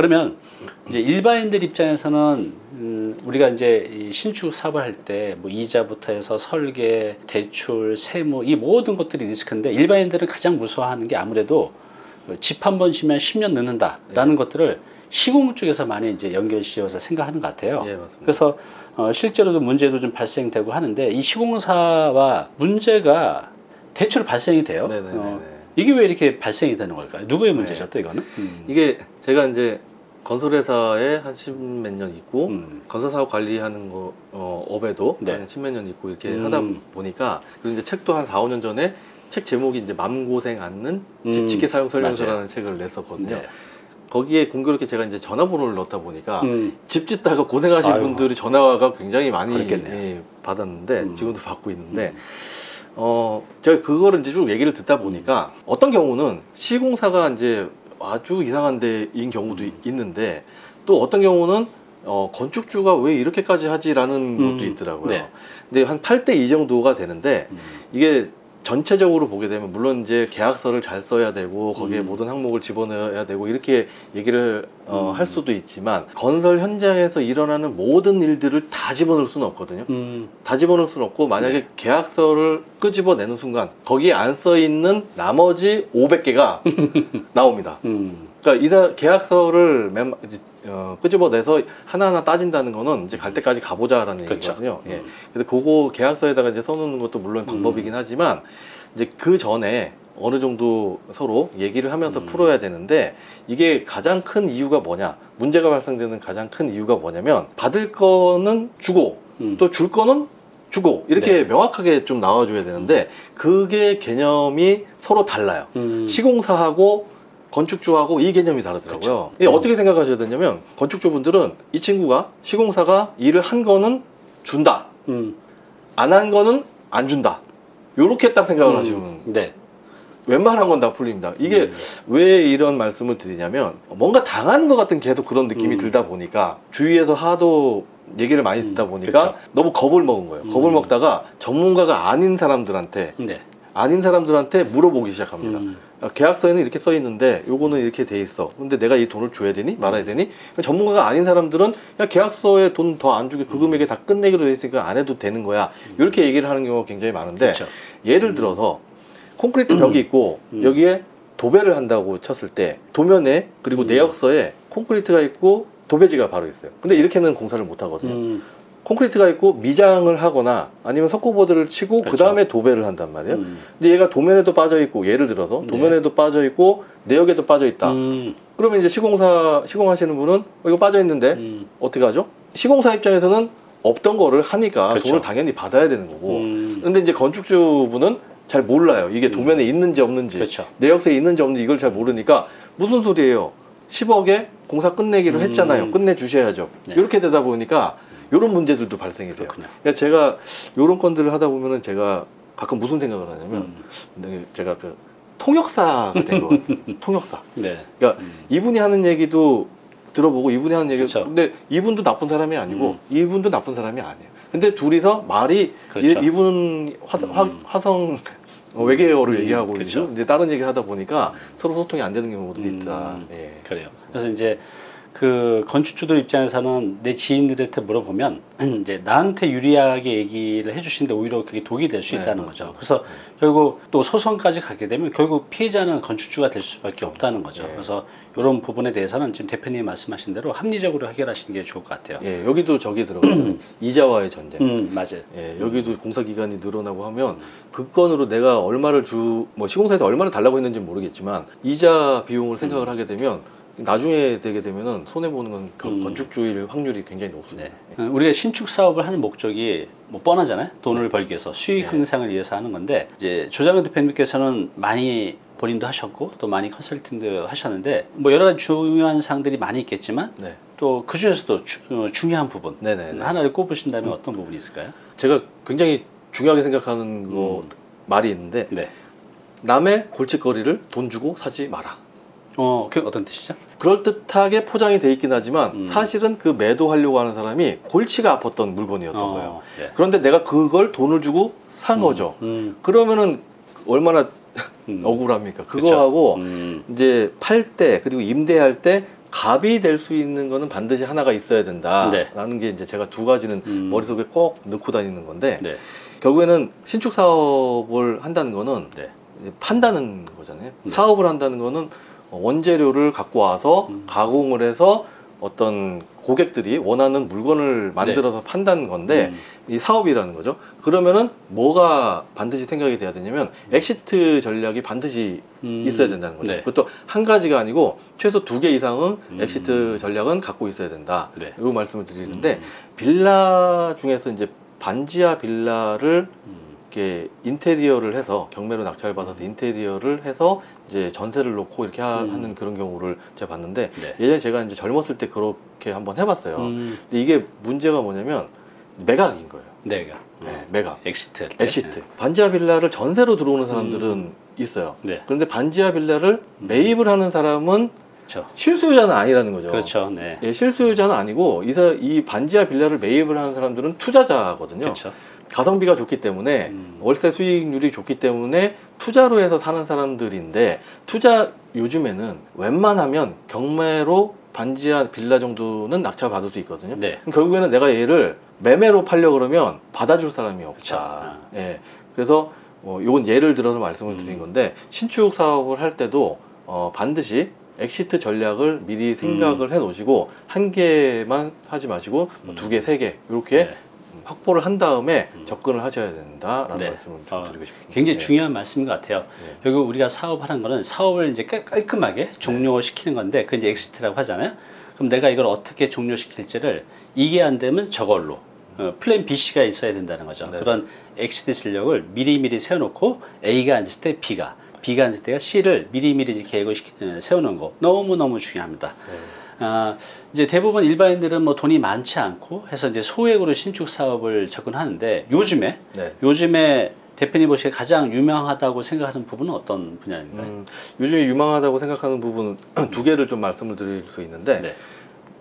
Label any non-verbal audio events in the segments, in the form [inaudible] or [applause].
그러면 이제 일반인들 입장에서는 음, 우리가 이제 이 신축 사업을 할 때 뭐 이자부터 해서 설계, 대출, 세무 이 모든 것들이 리스크인데 일반인들은 가장 무서워하는 게 아무래도 집 한 번 지면 10년 늦는다라는 것들을 시공 쪽에서 많이 이제 연결시켜서 생각하는 것 같아요. 예, 맞습니다. 그래서 어, 실제로도 문제도 좀 발생되고 하는데 이 시공사와 문제가 대체로 발생이 돼요. 네네네. 어, 이게 왜 이렇게 발생이 되는 걸까요? 누구의 문제죠, 또 이거는? 음. 이게 제가 이제 건설회사에 한 십몇 년 있고 음. 건설 사업 관리하는 거 어, 업에도 네. 한 십몇 년 있고 이렇게 음. 하다 보니까 그리고 이제 책도 한 4, 5년 전에 책 제목이 이제 맘고생 않는 음. 집 짓기 사용 설명서라는 맞아요. 책을 냈었거든요. 네. 거기에 공교롭게 제가 이제 전화번호를 넣다 보니까 음. 집 짓다가 고생하신 아이고. 분들이 전화가 굉장히 많이. 예, 받았는데 음. 지금도 받고 있는데 어 제가 그거를 이제 쭉 얘기를 듣다 보니까 어떤 경우는 시공사가 이제 아주 이상한 데인 경우도 음. 있는데 또 어떤 경우는 어 건축주가 왜 이렇게까지 하지라는 음. 것도 있더라고요. 네. 근데 한 8대 2 정도가 되는데 음. 이게 전체적으로 보게 되면 물론 이제 계약서를 잘 써야 되고 거기에 음. 모든 항목을 집어넣어야 되고 이렇게 얘기를 어, 음. 할 수도 있지만 건설 현장에서 일어나는 모든 일들을 다 집어넣을 수는 없거든요. 음. 다 집어넣을 수는 없고 만약에 네. 계약서를 끄집어내는 순간 거기에 안 써 있는 나머지 500개가 [laughs] 나옵니다. 음. 그러니까 이사 계약서를 맨, 이제, 어, 끄집어내서 하나하나 따진다는 거는 이제 갈 때까지 가보자라는 그렇죠. 얘기거든요. 예. 음. 그래서 그거 계약서에다가 이제 써놓는 것도 물론 음. 방법이긴 하지만 이제 그 전에 어느 정도 서로 얘기를 하면서 음. 풀어야 되는데 이게 가장 큰 이유가 뭐냐 문제가 발생되는 가장 큰 이유가 뭐냐면 받을 거는 주고 음. 또줄 거는 주고 이렇게 네. 명확하게 좀 나와줘야 되는데 그게 개념이 서로 달라요 음. 시공사하고 건축주하고 이 개념이 다르더라고요. 그렇죠. 이게 음. 어떻게 생각하셔야 되냐면 건축주분들은 이 친구가 시공사가 일을 한 거는 준다. 음. 안 한 거는 안 준다. 요렇게 딱 생각을 음. 하시면 네. 웬만한 건 다 풀립니다. 이게 음. 왜 이런 말씀을 드리냐면 뭔가 당하는 것 같은 계속 그런 느낌이 음. 들다 보니까 주위에서 하도 얘기를 많이 듣다 음, 보니까 그쵸. 너무 겁을 먹은 거예요. 겁을 음. 먹다가 전문가가 아닌 사람들한테 네. 아닌 사람들한테 물어보기 시작합니다. 음. 아, 계약서에는 이렇게 써 있는데 요거는 이렇게 돼 있어. 근데 내가 이 돈을 줘야 되니 말아야 되니? 전문가가 아닌 사람들은 야 계약서에 돈 더 안 주게 그 금액에 다 끝내기로 돼 있으니까 안 해도 되는 거야. 이렇게 얘기를 하는 경우가 굉장히 많은데 그렇죠. 예를 들어서 콘크리트 벽이 [clears throat] 있고 음. 여기에 도배를 한다고 쳤을 때 도면에 그리고 음. 내역서에 콘크리트가 있고 도배지가 바로 있어요. 근데 이렇게는 공사를 못 하거든요. 음. 콘크리트가 있고 미장을 하거나 아니면 석고보드를 치고 그렇죠. 그 다음에 도배를 한단 말이에요. 음. 근데 얘가 도면에도 빠져 있고 예를 들어서 네. 도면에도 빠져 있고 내역에도 빠져 있다. 음. 그러면 이제 시공사 시공하시는 분은 어, 이거 빠져 있는데 음. 어떻게 하죠? 시공사 입장에서는 없던 거를 하니까 그렇죠. 돈을 당연히 받아야 되는 거고. 음. 그런데 이제 건축주분은 잘 몰라요. 이게 도면에 있는지 없는지 그렇죠. 내역서에 있는지 없는지 이걸 잘 모르니까 무슨 소리예요? 10억에 공사 끝내기로 음. 했잖아요. 끝내 주셔야죠. 네. 이렇게 되다 보니까 이런 문제들도 발생이 돼요. 그렇군요. 그러니까 제가 이런 건들을 하다 보면은 제가 가끔 무슨 생각을 하냐면 음. 네, 제가 그 통역사가 된 것 같아요. [laughs] 통역사. 네. 그러니까 음. 이분이 하는 얘기도 들어보고 이분이 하는 얘기 그쵸. 근데 이분도 나쁜 사람이 아니고 음. 이분도 나쁜 사람이 아니에요. 근데 둘이서 말이 그렇죠. 이, 화성, 화, 음. 화성 어, 외계어로 음, 얘기하고 그쵸. 이제 다른 얘기 하다 보니까 서로 소통이 안 되는 경우들이 음. 있다. 예. 그래요. 그래서 이제 그 건축주들 입장에서는 내 지인들한테 물어보면 [clears throat] 이제 나한테 유리하게 얘기를 해주시는데 오히려 그게 독이 될수 네, 있다는 맞죠. 거죠. 그래서 결국 또 소송까지 가게 되면 결국 피해자는 건축주가 될 수밖에 없다는 거죠. 네. 그래서 이런 부분에 대해서는 지금 대표님이 말씀하신 대로 합리적으로 해결하시는 게 좋을 것 같아요. 예, 여기도 저기 들어가요. [clears throat] 이자와의 전쟁. 음 맞아요. 예, 여기도 공사 기간이 늘어나고 하면 그 건으로 내가 얼마를 주, 뭐 시공사에서 얼마를 달라고 했는지 는 모르겠지만 이자 비용을 생각을 하게 되면 나중에 되게 되면은 손해 보는 건그 음. 건축주일 확률이 굉장히 높습니다. 네. 어, 우리가 신축 사업을 하는 목적이 뭐 뻔하잖아요. 돈을 벌기 위해서 수익 네. 향상을 위해서 하는 건데 이제 조장현 대표님께서는 많이 본인도 하셨고 또 많이 컨설팅도 하셨는데 뭐 여러 가지 중요한 사항들이 많이 있겠지만 네, 또 그 중에서도 주- 어, 중요한 부분 네 네. 네. 하나를 꼽으신다면 어떤 부분이 있을까요? 제가 굉장히 중요하게 생각하는 거 음. 말이 있는데 네. 남의 골칫거리를 돈 주고 사지 마라. 어, 그 어떤 뜻이죠? 그럴 듯하게 포장이 돼 있긴 하지만 음. 사실은 그 매도하려고 하는 사람이 골치가 아팠던 물건이었던 어, 거예요. 네. 그런데 내가 그걸 돈을 주고 산 거죠. 음, 그러면은 얼마나 음. 억울합니까? 그거하고 음, 이제 팔 때 그리고 임대할 때 갑이 될 수 있는 거는 반드시 하나가 있어야 된다라는 네. 게 이제 제가 두 가지는 음. 머릿속에 꼭 넣고 다니는 건데 네. 결국에는 신축 사업을 한다는 거는 네. 판다는 거잖아요. 네. 사업을 한다는 거는 원재료를 갖고 와서 음. 가공을 해서 어떤 고객들이 원하는 물건을 만들어서 판다는 건데 음. 이 사업이라는 거죠. 그러면은 뭐가 반드시 생각이 돼야 되냐면 엑시트 전략이 반드시 음. 있어야 된다는 거죠. 네. 그것도 한 가지가 아니고 최소 두 개 이상은 음. 엑시트 전략은 갖고 있어야 된다. 네. 이 말씀을 드리는데 음. 빌라 중에서 이제 반지하 빌라를 음. 이렇게 인테리어를 해서 경매로 낙찰 받아서 인테리어를 해서 이제 전세를 놓고 이렇게 하, 음. 는 그런 경우를 제가 봤는데 네. 예전에 제가 이제 젊었을 때 그렇게 한번 해봤어요. 음. 근데 이게 문제가 뭐냐면 매각인 거예요. 내가 네, 매각. 엑시트. 엑시트. 반지하 빌라를 전세로 들어오는 사람들은 있어요. 네. 그런데 반지하 빌라를 음. 매입을 하는 사람은 그렇죠. 실수요자는 아니라는 거죠. 그렇죠. 네. 예, 실수요자는 아니고 이, 사- 이 반지하 빌라를 매입을 하는 사람들은 투자자거든요. 그렇죠. 가성비가 좋기 때문에 음. 월세 수익률이 좋기 때문에 투자로 해서 사는 사람들인데 투자 요즘에는 웬만하면 경매로 반지하 빌라 정도는 낙찰 받을 수 있거든요. 네. 그럼 결국에는 내가 얘를 매매로 팔려 그러면 받아줄 사람이 없다. 아. 예. 그래서 어, 요건 예를 들어서 말씀을 드린 음. 건데 신축 사업을 할 때도 어, 반드시 엑시트 전략을 미리 생각을 해 놓으시고 한 개만 하지 마시고 뭐 음. 두 개, 세 개 이렇게 네. 확보를 한 다음에 음. 접근을 하셔야 된다라는 네. 말씀을 좀 어, 드리고 싶습니다. 굉장히 네. 중요한 말씀인 것 같아요. 네. 여기 우리가 사업하는 거는 사업을 이제 깔- 깔끔하게 종료시키는 건데 그 이제 엑시트라고 하잖아요. 그럼 내가 이걸 어떻게 종료시킬지를 이게 안 되면 저걸로 어, 플랜 B, C가 있어야 된다는 거죠. 네. 그런 엑시트 전략을 미리미리 세워놓고 A가 앉을 때 B가 B가 앉을 때가 C를 미리미리 계획을 시키- 어, 세우는 거 너무 너무 중요합니다. 네. 아, 이제 대부분 일반인들은 뭐 돈이 많지 않고 해서 이제 소액으로 신축 사업을 접근하는데 요즘에 네. 요즘에 대표님 보시기에 가장 유명하다고 생각하는 부분은 어떤 분야인가요? 음, 요즘에 유망하다고 생각하는 부분은 [clears throat] 두 개를 좀 말씀을 드릴 수 있는데 네.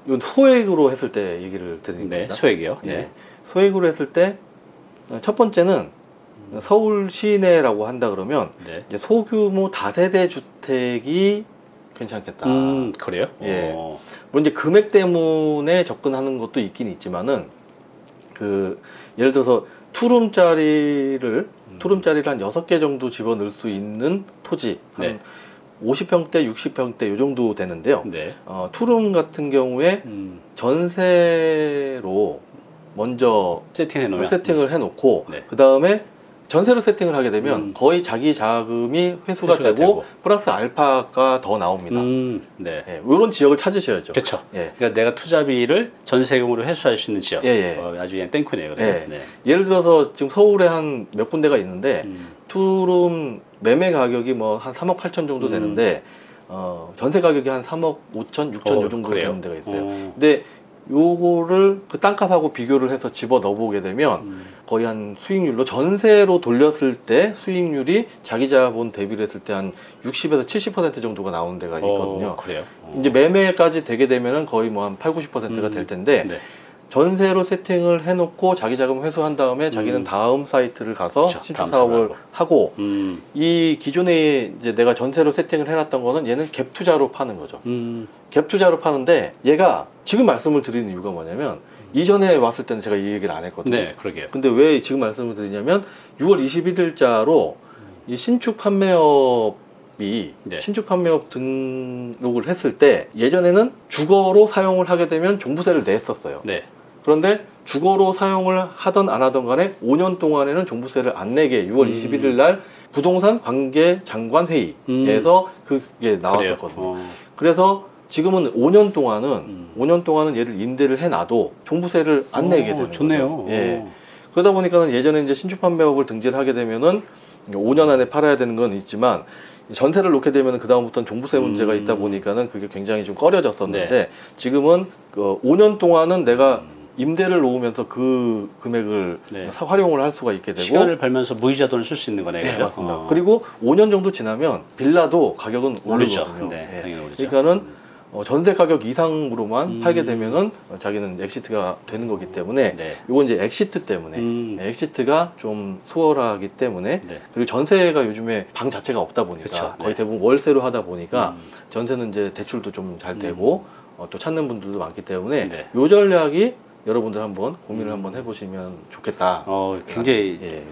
이건 소액으로 했을 때 얘기를 드리는 네. 소액이요. 예. 네. 소액으로 했을 때 첫 번째는 서울 시내라고 한다 그러면 네. 소규모 다세대 주택이 괜찮겠다. 음, 그래요? 예. 어, 물론 이제 금액 때문에 접근하는 것도 있긴 있지만은 그 예를 들어서 투룸짜리를 음. 투룸짜리를 한 여섯 개 정도 집어 넣을 수 있는 토지 한 네. 50평대, 60평대 요 정도 되는데요. 네. 어, 투룸 같은 경우에 음, 전세로 먼저 세팅해 놓으면 세팅을 해놓고 네. 그 다음에 전세로 세팅을 하게 되면 음. 거의 자기 자금이 회수가, 회수가 되고, 되고. 플러스 알파가 더 나옵니다. 음, 네. 예, 이런 지역을 찾으셔야죠. 그렇죠. 예. 그러니까 내가 투자비를 전세금으로 회수할 수 있는 지역. 예, 예. 어, 아주 그냥 땡큐네요. 예. 네. 예를 들어서 지금 서울에 한 몇 군데가 있는데 음, 투룸 매매 가격이 뭐 한 3억 8천 정도 음. 되는데 어, 전세 가격이 한 3억 5천, 6천 어, 요 정도 그래요? 되는 데가 있어요. 어, 근데 요거를 그 땅값하고 비교를 해서 집어 넣어보게 되면 음, 거의 한 수익률로 전세로 돌렸을 때 수익률이 자기 자본 대비를 했을 때 한 60에서 70% 정도가 나오는 데가 있거든요. 어, 그래요. 어. 이제 매매까지 되게 되면은 거의 뭐 한 8, 90%가 음. 될 텐데 네. 전세로 세팅을 해놓고 자기 자금 회수한 다음에 자기는 음. 다음 사이트를 가서 그쵸, 신축 다음 사업을 하고 음, 이 기존에 이제 내가 전세로 세팅을 해놨던 거는 얘는 갭 투자로 파는 거죠. 음, 갭 투자로 파는데 얘가 지금 말씀을 드리는 이유가 뭐냐면 이전에 왔을 때는 제가 이 얘기를 안 했거든요. 네, 그러게요. 근데 왜 지금 말씀을 드리냐면 6월 21일자로 이 신축 판매업 이 네. 신축 판매업 등록을 했을 때 예전에는 주거로 사용을 하게 되면 종부세를 냈었어요. 네. 그런데 주거로 사용을 하던 안 하던 간에 5년 동안에는 종부세를 안 내게 6월 음. 21일 날 부동산 관계 장관 회의에서 그게 나왔었거든요. 어, 그래서 지금은 5년 동안은 음. 5년 동안은 얘를 임대를 해놔도 종부세를 안 내게 어, 되는 좋네요. 거죠. 예. 어. 그러다 보니까는 예전에 이제 신축 판매업을 등재를 하게 되면은 5년 안에 팔아야 되는 건 있지만 전세를 놓게 되면 그 다음부터는 종부세 문제가 음. 있다 보니까는 그게 굉장히 좀 꺼려졌었는데 지금은 그 5년 동안은 내가 음. 임대를 놓으면서 그 금액을 네. 사- 활용을 할 수가 있게 되고 시간을 벌면서 무이자 돈을 쓸 수 있는 거네요. 네, 그죠? 맞습니다. 어. 그리고 5년 정도 지나면 빌라도 가격은 오르죠. 오르거든요. 네, 예. 당연히 오르죠. 그러니까는 어, 전세 가격 이상으로만 음. 팔게 되면은 어, 자기는 엑시트가 되는 거기 때문에 네. 이건 이제 엑시트 때문에 음, 네, 엑시트가 좀 수월하기 때문에 네. 그리고 전세가 요즘에 방 자체가 없다 보니까 그쵸, 거의 네. 대부분 월세로 하다 보니까 음, 전세는 이제 대출도 좀잘 음. 되고 어, 또 찾는 분들도 많기 때문에 네. 요 전략이 여러분들 한번 고민을 음. 한번 해보시면 좋겠다. 어, 굉장히 예.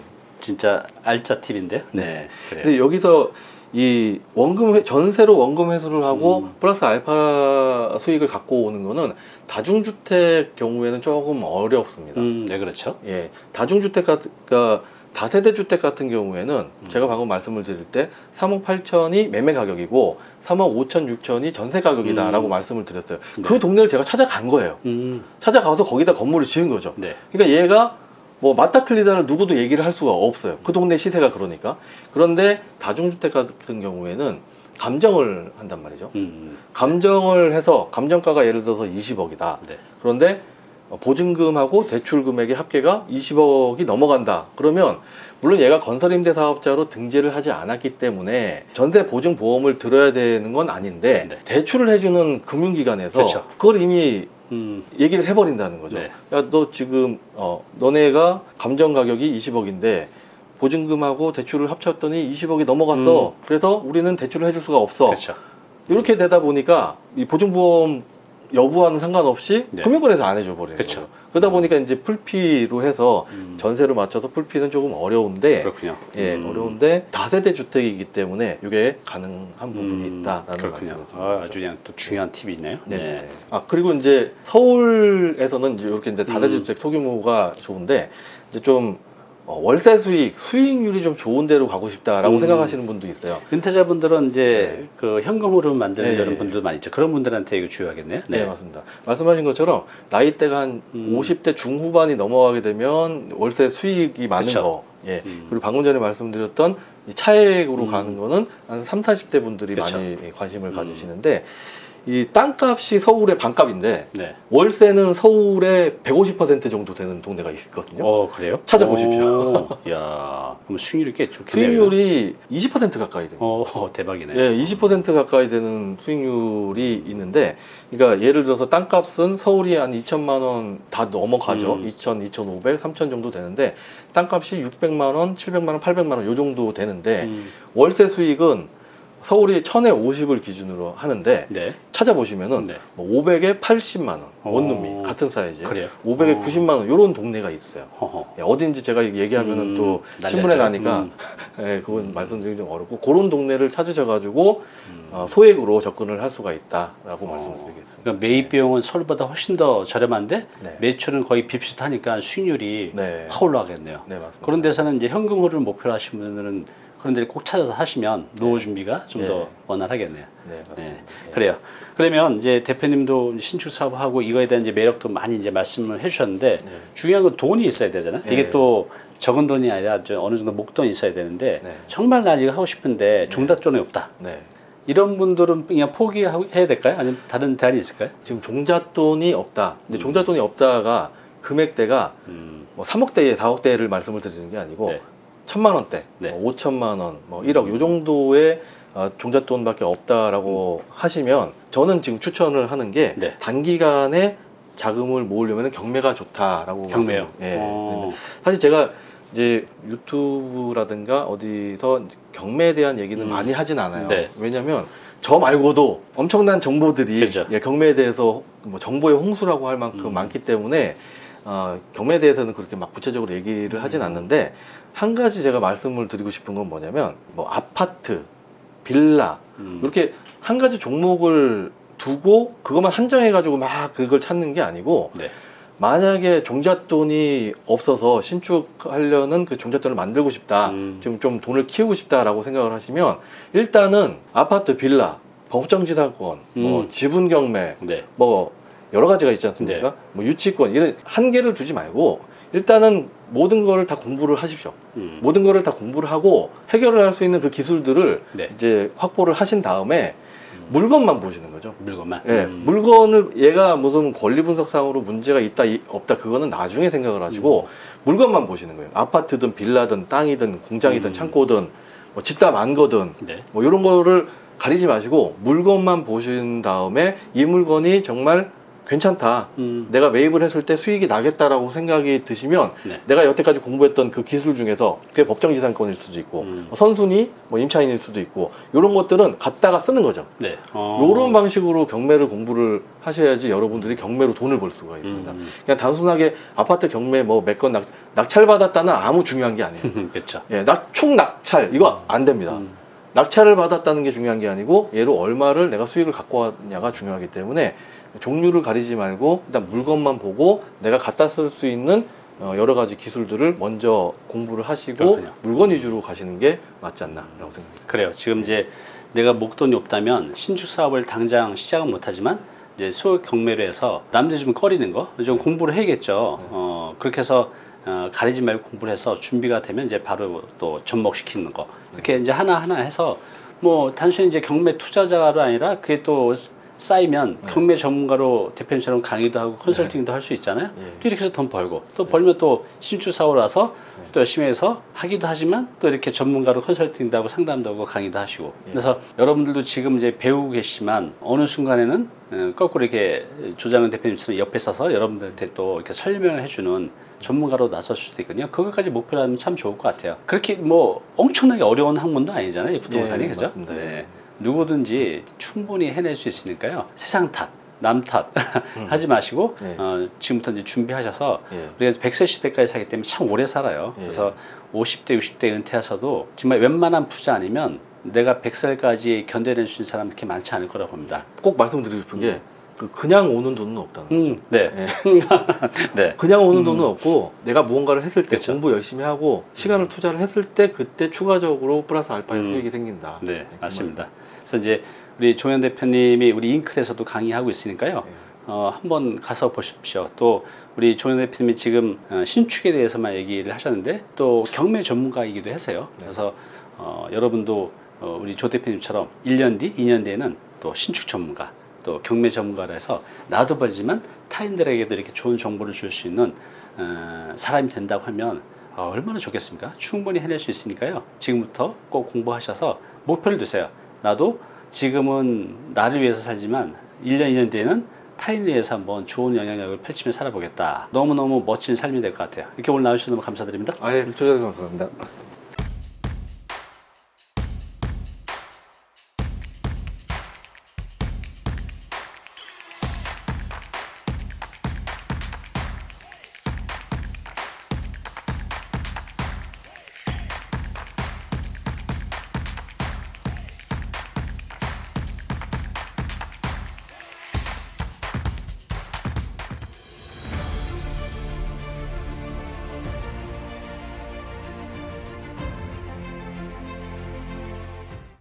진짜 알짜 팁인데요. 네. 그래요. 근데 여기서 이 원금 회- 전세로 원금 회수를 하고 음. 플러스 알파 수익을 갖고 오는 거는 다중주택 경우에는 조금 어렵습니다. 음, 네, 그렇죠. 예, 다중주택 같은 그러니까 다세대 주택 같은 경우에는 음. 제가 방금 말씀을 드릴 때 3억 8천이 매매 가격이고 3억 5천 6천이 전세 가격이다라고 음. 말씀을 드렸어요. 네. 그 동네를 제가 찾아간 거예요. 음, 찾아가서 거기다 건물을 지은 거죠. 네. 그러니까 얘가 뭐 맞다 틀리다를 누구도 얘기를 할 수가 없어요. 그 동네 시세가 그러니까. 그런데 다중주택 같은 경우에는 감정을 한단 말이죠. 음, 감정을 해서 감정가가 예를 들어서 20억이다. 네. 그런데 어, 보증금하고 대출 금액의 합계가 20억이 넘어간다. 그러면 물론 얘가 건설임대 사업자로 등재를 하지 않았기 때문에 전세 보증 보험을 들어야 되는 건 아닌데 네. 대출을 해주는 금융기관에서 그렇죠. 그걸 이미 음, 얘기를 해버린다는 거죠. 네. 야, 너 지금 어, 너네가 감정 가격이 20억인데 보증금하고 대출을 합쳤더니 20억이 넘어갔어. 그래서 우리는 대출을 해줄 수가 없어. 음. 그렇죠. 이렇게 되다 보니까 이 보증보험 여부와는 상관없이 네. 금융권에서 안 해줘 버리는 그렇죠. 거죠. 그러다 보니까 이제 풀피로 해서 음, 전세로 맞춰서 풀피는 조금 어려운데 그렇군요. 예, 음, 어려운데 다세대 주택이기 때문에 이게 가능한 부분이 음, 있다라는 그렇군요. 말씀을 아. 아주 그냥 또 중요한 팁이네요. 네. 네. 아 그리고 이제 서울에서는 이제 이렇게 이제 다세대 음. 주택 소규모가 좋은데 이제 좀 어, 월세 수익 수익률이 좀 좋은 데로 가고 싶다라고 음. 생각하시는 분도 있어요. 은퇴자분들은 이제 네. 그 현금으로 만드는 네. 이런 분들 많이 있죠. 그런 분들한테 이거 주요하겠네요. 네. 맞습니다. 말씀하신 것처럼 나이대가 한 음. 50대 중후반이 넘어가게 되면 월세 수익이 많은 그쵸. 거. 예. 음. 그리고 방금 전에 말씀드렸던 이 차액으로 음. 가는 거는 한 3, 40대 분들이 그쵸. 많이 관심을 음. 가지시는데 이 땅값이 서울의 반값인데 네. 월세는 서울의 150% 정도 되는 동네가 있거든요. 어, 그래요? 찾아보십시오. 오, 야, 그럼 수익률이 꽤 좋겠네요. 수익률이 20% 가까이 됩니다. 어, 대박이네. 예, 20% 가까이 되는 수익률이 있는데, 그러니까 예를 들어서 땅값은 서울이 한 2천만 원 다 넘어가죠. 음. 2천, 2,500, 3천 정도 되는데, 땅값이 600만 원, 700만 원, 800만 원 요 정도 되는데, 음, 월세 수익은 서울이 1000에 50을 기준으로 하는데, 네. 찾아보시면은 네. 뭐 500에 80만 원, 어. 원룸이 같은 사이즈. 그래요. 500에 어. 90만 원 요런 동네가 있어요. 허허. 예, 어딘지 제가 얘기하면은 음, 또 신문에 나죠. 나니까 음, [laughs] 예, 그건 말씀드리기 좀 어렵고 그런 동네를 찾으셔가지고 음. 어, 소액으로 접근을 할 수가 있다라고 어. 말씀드리겠습니다. 그러니까 매입 비용은 서울보다 훨씬 더 저렴한데 네. 매출은 거의 비슷하니까 수익률이 네. 확 올라가겠네요. 네 맞습니다. 그런 데서는 이제 현금 흐름을 목표로 하시는 분들은 그런 데를 꼭 찾아서 하시면 노후 준비가 좀더 네. 원활하겠네요. 네. 네. 예. 그래요. 그러면 이제 대표님도 신축 사업하고 이거에 대한 이제 매력도 많이 이제 말씀을 해주셨는데 네. 중요한 건 돈이 있어야 되잖아요. 네. 이게 또 적은 돈이 아니라 좀 어느 정도 목돈이 있어야 되는데 네. 정말 나 이거 하고 싶은데 종잣돈이 없다. 네. 이런 분들은 그냥 포기해야 될까요? 아니면 다른 대안이 있을까요? 지금 종잣돈이 없다. 근데 음. 종잣돈이 없다가 금액대가 음, 뭐 3억대에 4억대를 말씀을 드리는 게 아니고 네. 천만 원대, 네. 뭐 5천만 원, 뭐 1억 요 정도의 어, 종잣돈밖에 없다라고 하시면 저는 지금 추천을 하는 게 네. 단기간에 자금을 모으려면 경매가 좋다라고 경매요. 말씀- 예. 어, 사실 제가 이제 유튜브라든가 어디서 경매에 대한 얘기는 음. 많이 하진 않아요. 네. 왜냐하면 저 말고도 엄청난 정보들이 그죠. 예, 경매에 대해서 뭐 정보의 홍수라고 할 만큼 음. 많기 때문에 어, 경매에 대해서는 그렇게 막 구체적으로 얘기를 하진 음. 않는데 한 가지 제가 말씀을 드리고 싶은 건 뭐냐면 뭐 아파트, 빌라 음, 이렇게 한 가지 종목을 두고 그것만 한정해 가지고 막 그걸 찾는 게 아니고 네. 만약에 종잣돈이 없어서 신축하려는 그 종잣돈을 만들고 싶다. 음. 지금 좀 돈을 키우고 싶다라고 생각을 하시면 일단은 아파트, 빌라, 법정지상권, 뭐 음. 지분 경매, 네. 뭐 여러 가지가 있지 않습니까? 뭐 유치권 이런 한계를 두지 말고 일단은 모든 거를 다 공부를 하십시오. 음, 모든 거를 다 공부를 하고 해결을 할 수 있는 그 기술들을 네. 이제 확보를 하신 다음에 음. 물건만 보시는 거죠. 물건만. 예, 음. 물건을 얘가 무슨 권리 분석상으로 문제가 있다 이- 없다 그거는 나중에 생각을 하시고 물건만 보시는 거예요. 아파트든 빌라든 땅이든 공장이든 음. 창고든 뭐 집다 만거든 네. 뭐 이런 거를 가리지 마시고 물건만 보신 다음에 이 물건이 정말 괜찮다. 음. 내가 매입을 했을 때 수익이 나겠다라고 생각이 드시면 네. 내가 여태까지 공부했던 그 기술 중에서 그게 법정지상권일 수도 있고 음. 선순위, 뭐 임차인일 수도 있고 이런 것들은 갖다가 쓰는 거죠. 네. 어. 이런 방식으로 경매를 공부를 하셔야지 여러분들이 경매로 돈을 벌 수가 있습니다. 음. 그냥 단순하게 아파트 경매 뭐 몇 건 낙찰 받았다는 아무 중요한 게 아니에요. [laughs] 그렇죠. 예, 낙축 낙찰 이거 안 됩니다. 음. 낙찰을 받았다는 게 중요한 게 아니고 얘로 얼마를 내가 수익을 갖고 왔냐가 중요하기 때문에 종류를 가리지 말고 일단 물건만 보고 내가 갖다 쓸 수 있는 어, 여러 가지 기술들을 먼저 공부를 하시고 그렇군요. 물건 위주로 가시는 게 맞지 않나라고 생각합니다. 그래요. 지금 이제 내가 목돈이 없다면 신축 사업을 당장 시작은 못하지만 이제 소액 경매로 해서 남들 좀 꺼리는 거좀 공부를 해야겠죠. 네. 어, 그렇게 해서 어, 가리지 말고 공부를 해서 준비가 되면 이제 바로 또 접목시키는 거 이렇게 이제 하나 하나 해서 뭐 단순히 이제 경매 투자자가 아니라 그게 또 쌓이면 네. 경매 전문가로 대표님처럼 강의도 하고 컨설팅도 할 수 있잖아요. 예. 또 이렇게 해서 돈 벌고 또 벌면 또 네. 또 열심히 해서 하기도 하지만 또 이렇게 전문가로 컨설팅도 하고 상담도 하고 강의도 하시고 예. 그래서 여러분들도 지금 이제 배우고 계시지만 어느 순간에는 어, 거꾸로 이렇게 조장은 대표님처럼 옆에 서서 여러분들한테 또 이렇게 설명을 해주는 전문가로 나설 수도 있거든요. 그것까지 목표로 하면 참 좋을 것 같아요. 그렇게 뭐 엄청나게 어려운 학문도 아니잖아요. 이 부동산이 예, 그죠? 맞습니다. 네. 누구든지 충분히 해낼 수 있으니까요. 세상 탓, 남탓 [laughs] 음. 하지 마시고 예. 어, 지금부터 이제 준비하셔서 예. 우리가 100세 시대까지 살기 때문에 참 오래 살아요. 예. 그래서 50대, 60대 은퇴하셔도 정말 웬만한 부자 아니면 내가 100살까지 견뎌낼 수 있는 사람 그렇게 많지 않을 거라고 봅니다. 꼭 말씀드리고 싶은 게 그 그냥 오는 돈은 없다는 거죠. 음, 네. 예. [laughs] 네. 그냥 오는 음. 돈은 없고 내가 무언가를 했을 때 그쵸. 공부 열심히 하고 시간을 투자를 했을 때 그때 추가적으로 플러스 알파의 음. 수익이 생긴다. 네, 네, 그 맞습니다. 그래서 이제 우리 조현 대표님이 우리 잉클에서도 강의하고 있으니까요. 말씀. 어, 한번 가서 보십시오. 또 우리 조현 대표님이 지금 어, 신축에 대해서만 얘기를 하셨는데 또 경매 전문가이기도 해서요. 네. 그래서 어, 여러분도 어, 우리 조 대표님처럼 1년 뒤, 2년 뒤에는 또 신축 전문가, 또 경매 전문가라 해서 나도 벌지만 타인들에게도 이렇게 좋은 정보를 줄 수 있는 어, 사람이 된다고 하면 어, 얼마나 좋겠습니까? 충분히 해낼 수 있으니까요. 지금부터 꼭 공부하셔서 목표를 두세요. 나도 지금은 나를 위해서 살지만 1년, 2년 뒤에는 타인을 위해서 한번 좋은 영향력을 펼치며 살아보겠다. 너무너무 멋진 삶이 될 것 같아요. 이렇게 오늘 나와주셔서 너무 감사드립니다. 아 예 조자님 감사합니다.